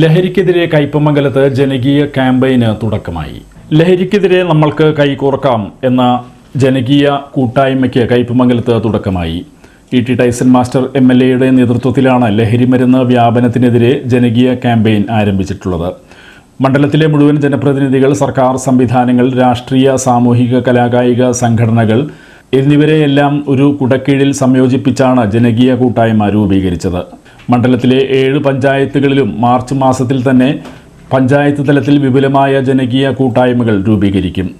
ലഹരിക്കെതിരെ കയ്പമംഗലത്ത് ജനകീയ ക്യാമ്പയിന് തുടക്കമായി. ലഹരിക്കെതിരെ നമ്മൾക്ക് കൈകോർക്കാം എന്ന ജനകീയ കൂട്ടായ്മയ്ക്ക് കയ്പമംഗലത്ത് തുടക്കമായി. E T Tyson master M L എയുടെ നേതൃത്വത്തിലാണ് ലഹരിമരുന്ന് വ്യാപനത്തിനെതിരെ ജനകീയ ക്യാമ്പയിൻ ആരംഭിച്ചിട്ടുള്ളത്. മണ്ഡലത്തിലെ മുഴുവൻ ജനപ്രതിനിധികൾ സർക്കാർ സംവിധാനങ്ങൾ രാഷ്ട്രീയ സാമൂഹിക കലാകായിക സംഘടനകൾ എന്നിവരെയെല്ലാം ഒരു കുടക്കീഴിൽ സംയോജിപ്പിച്ചാണ് ജനകീയ കൂട്ടായ്മ രൂപീകരിച്ചത്. മണ്ഡലത്തിലെ ഏഴ് പഞ്ചായത്തുകളിലും മാർച്ച് മാസത്തിൽ തന്നെ പഞ്ചായത്ത് തലത്തിൽ വിപുലമായ ജനകീയ കൂട്ടായ്മകൾ രൂപീകരിക്കും.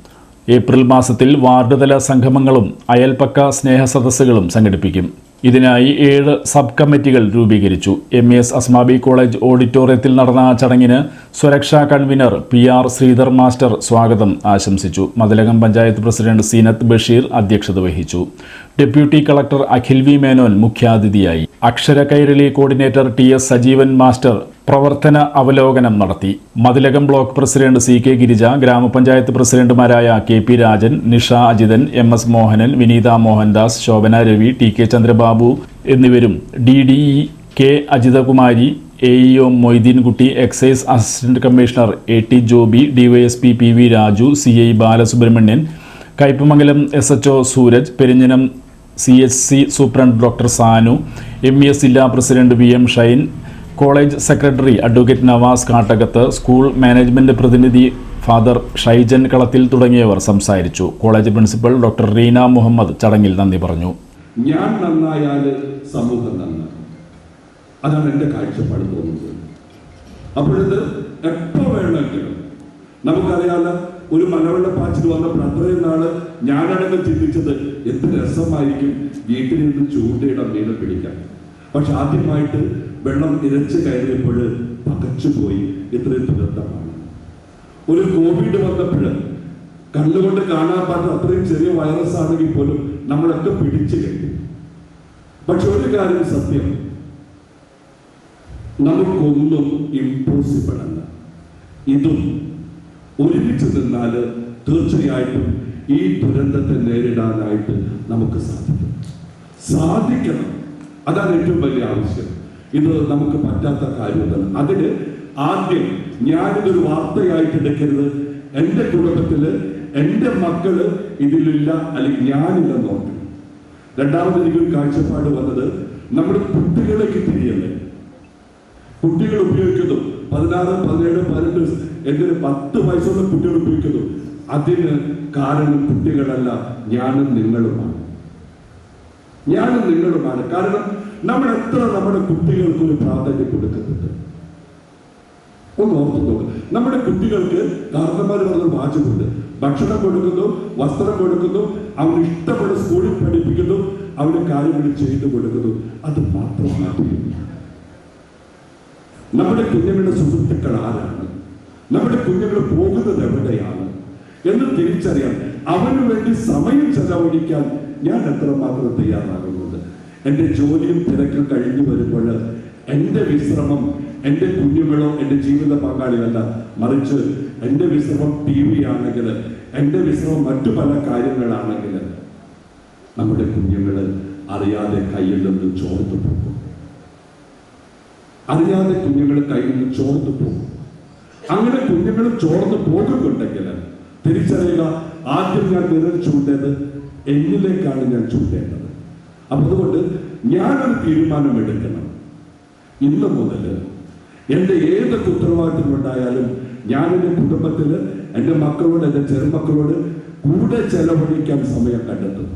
ഏപ്രിൽ മാസത്തിൽ വാർഡ് തല സംഗമങ്ങളും അയൽപക്ക സ്നേഹ സദസ്സുകളും സംഘടിപ്പിക്കും. ഇതിനായി ഏഴ് സബ് കമ്മിറ്റികൾ രൂപീകരിച്ചു. എം എസ് അസ്മാബി കോളേജ് ഓഡിറ്റോറിയത്തിൽ നടന്ന ചടങ്ങിന് സുരക്ഷാ convener P R Sreedhar master സ്വാഗതം ആശംസിച്ചു. മതിലകം പഞ്ചായത്ത് പ്രസിഡന്റ് സീനത്ത് ബഷീർ അധ്യക്ഷത വഹിച്ചു. Deputy collector Akhil V Menon മുഖ്യാതിഥിയായി. Akshara Kairali coordinator T S Sajeevan master പ്രവർത്തന അവലോകനം നടത്തി. Mathilakam block president C K Girija ഗ്രാമപഞ്ചായത്ത് പ്രസിഡന്റുമാരായ K P Rajan Nisha Ajithan M S Mohanan Vineetha Mohandas Shobhana Ravi T K Chandrababu എന്നിവരും D D E K Ajithakumari A E O Moideenkutty excise assistant commissioner A T Joby DYSP P V Raju C I Balasubramanian Kaipamangalam S H Sooraj Perinjanam C H C superintendent doctor Sanu M E S ജില്ലാ president V M Shine college secretary advocate Navas Kattakath school management പ്രതിനിധി father Shaijan Kalathil തുടങ്ങിയവർ സംസാരിച്ചു. College principal doctor Reena Muhammad ചടങ്ങിൽ നന്ദി പറഞ്ഞു. ഞാൻ നന്നായാൽ സമൂഹം അതാണ് എന്റെ കാഴ്ചപ്പാട് തോന്നുന്നത്. അപ്പോഴത് എപ്പോൾ വേണമെങ്കിലും. നമുക്കറിയാതെ ഒരു മലവെള്ള പാച്ചിൽ വന്നപ്പോൾ അത്രയും നാൾ ഞാനടങ്ങ് ചിന്തിച്ചത് എന്ത് രസമായിരിക്കും നിന്ന് ചൂണ്ടയുടെ മീനെ പിടിക്കാൻ. പക്ഷെ ആദ്യമായിട്ട് വെള്ളം ഇരച്ച് കയറിയപ്പോൾ പകച്ചുപോയി ഇത്രയും ദുരന്തമാണ്. ഒരു കോവിഡ് വന്നപ്പോൾ കണ്ണുകൊണ്ട് കാണാൻ പറ്റുന്ന അത്രയും ചെറിയ വൈറസ് ആണെങ്കിൽ പോലും നമ്മളൊക്കെ പിടിച്ചു കഴിഞ്ഞു പക്ഷെ ഒരു കാര്യം സത്യം. നമുക്കൊന്നും ഇമ്പോസിബിൾ അല്ല. ഇതും ഒരുമിച്ച് നിന്നാൽ തീർച്ചയായിട്ടും ഈ ദുരന്തത്തെ നേരിടാനായിട്ട് നമുക്ക് സാധിക്കും. സാധിക്കണം. അതാണ് ഏറ്റവും വലിയ ആവശ്യം. ഇത് നമുക്ക് പറ്റാത്ത കാര്യമാണ്. അതിന് ആദ്യം ഞാനിതൊരു വാർത്തയായിട്ട് എടുക്കരുത്. എന്റെ കുടുംബത്തിൽ എന്റെ മക്കൾ ഇതിലില്ല അല്ലെങ്കിൽ ഞാനില്ല നോക്കണം രണ്ടാമത് എനിക്കൊരു കാഴ്ചപ്പാട് വന്നത് നമ്മുടെ കുട്ടികളേക്ക് തിരിയല്ലേ? കുട്ടികൾ ഉപയോഗിക്കുന്നു. പതിനാറ് പതിനേഴ് പതിനെട്ട് എന്തിന് പത്ത് വയസ്സുള്ള കുട്ടികൾ ഉപയോഗിക്കുന്നു. അതിന് കാരണം കുട്ടികളല്ല. ഞാനും നിങ്ങളുമാണ്. ഞാനും നിങ്ങളുമാണ്. കാരണം നമ്മൾ എത്ര നമ്മുടെ കുട്ടികൾക്ക് ഒരു പ്രാധാന്യം കൊടുക്കുന്നുണ്ട്? ഒന്ന് ഓർത്തു നോക്കുക നമ്മുടെ കുട്ടികൾക്ക് കാരണന്മാർ പറഞ്ഞ വാചകമുണ്ട്. ഭക്ഷണം കൊടുക്കുന്നു വസ്ത്രം കൊടുക്കുന്നു അവന് ഇഷ്ടപ്പെട്ട സ്കൂളിൽ പഠിപ്പിക്കുന്നു അവന് കാര്യങ്ങൾ ചെയ്തു കൊടുക്കുന്നു. അത് മാത്രമാണ്. നമ്മുടെ കുഞ്ഞുങ്ങളുടെ സുഹൃത്തുക്കൾ ആരാണ്? നമ്മുടെ കുഞ്ഞുങ്ങൾ പോകുന്നത് എവിടെയാണ്? എന്ന് തിരിച്ചറിയാൻ അവന് വേണ്ടി സമയം ചെലവഴിക്കാൻ ഞാൻ എത്രമാത്രം തയ്യാറാകുന്നത് എന്റെ ജോലിയും തിരക്കും കഴിഞ്ഞു വരുമ്പോൾ എന്റെ വിശ്രമം എന്റെ കുഞ്ഞുങ്ങളോ എന്റെ ജീവിത പങ്കാളിയല്ല മറിച്ച് എന്റെ വിശ്രമം ടി വി ആണെങ്കിൽ എന്റെ വിശ്രമം മറ്റു പല കാര്യങ്ങളാണെങ്കിൽ നമ്മുടെ കുഞ്ഞുങ്ങൾ അറിയാതെ കയ്യിൽ നിന്ന് ചോർന്നു പോകും. അറിയാതെ കുഞ്ഞുങ്ങൾ കയ്യിൽ നിന്ന് ചോർന്നു പോകും. അങ്ങനെ കുഞ്ഞുങ്ങൾ ചോർന്നു പോകുന്നുണ്ടെങ്കിൽ തിരിച്ചറിയുക ആദ്യം ഞാൻ വിരൽ ചൂണ്ടേത് എന്നിലേക്കാണ് ഞാൻ ചൂണ്ടേണ്ടത്. അപ്പൊ അതുകൊണ്ട് ഞാനൊരു തീരുമാനം എടുക്കണം ഇന്ന് മുതൽ എന്റെ ഏതൊക്കെ ഞാൻ എന്റെ കുടുംബത്തിൽ എന്റെ മക്കളോട് എന്റെ ചെറുമക്കളോട് കൂടെ ചെലവഴിക്കാൻ സമയം കണ്ടെത്തും.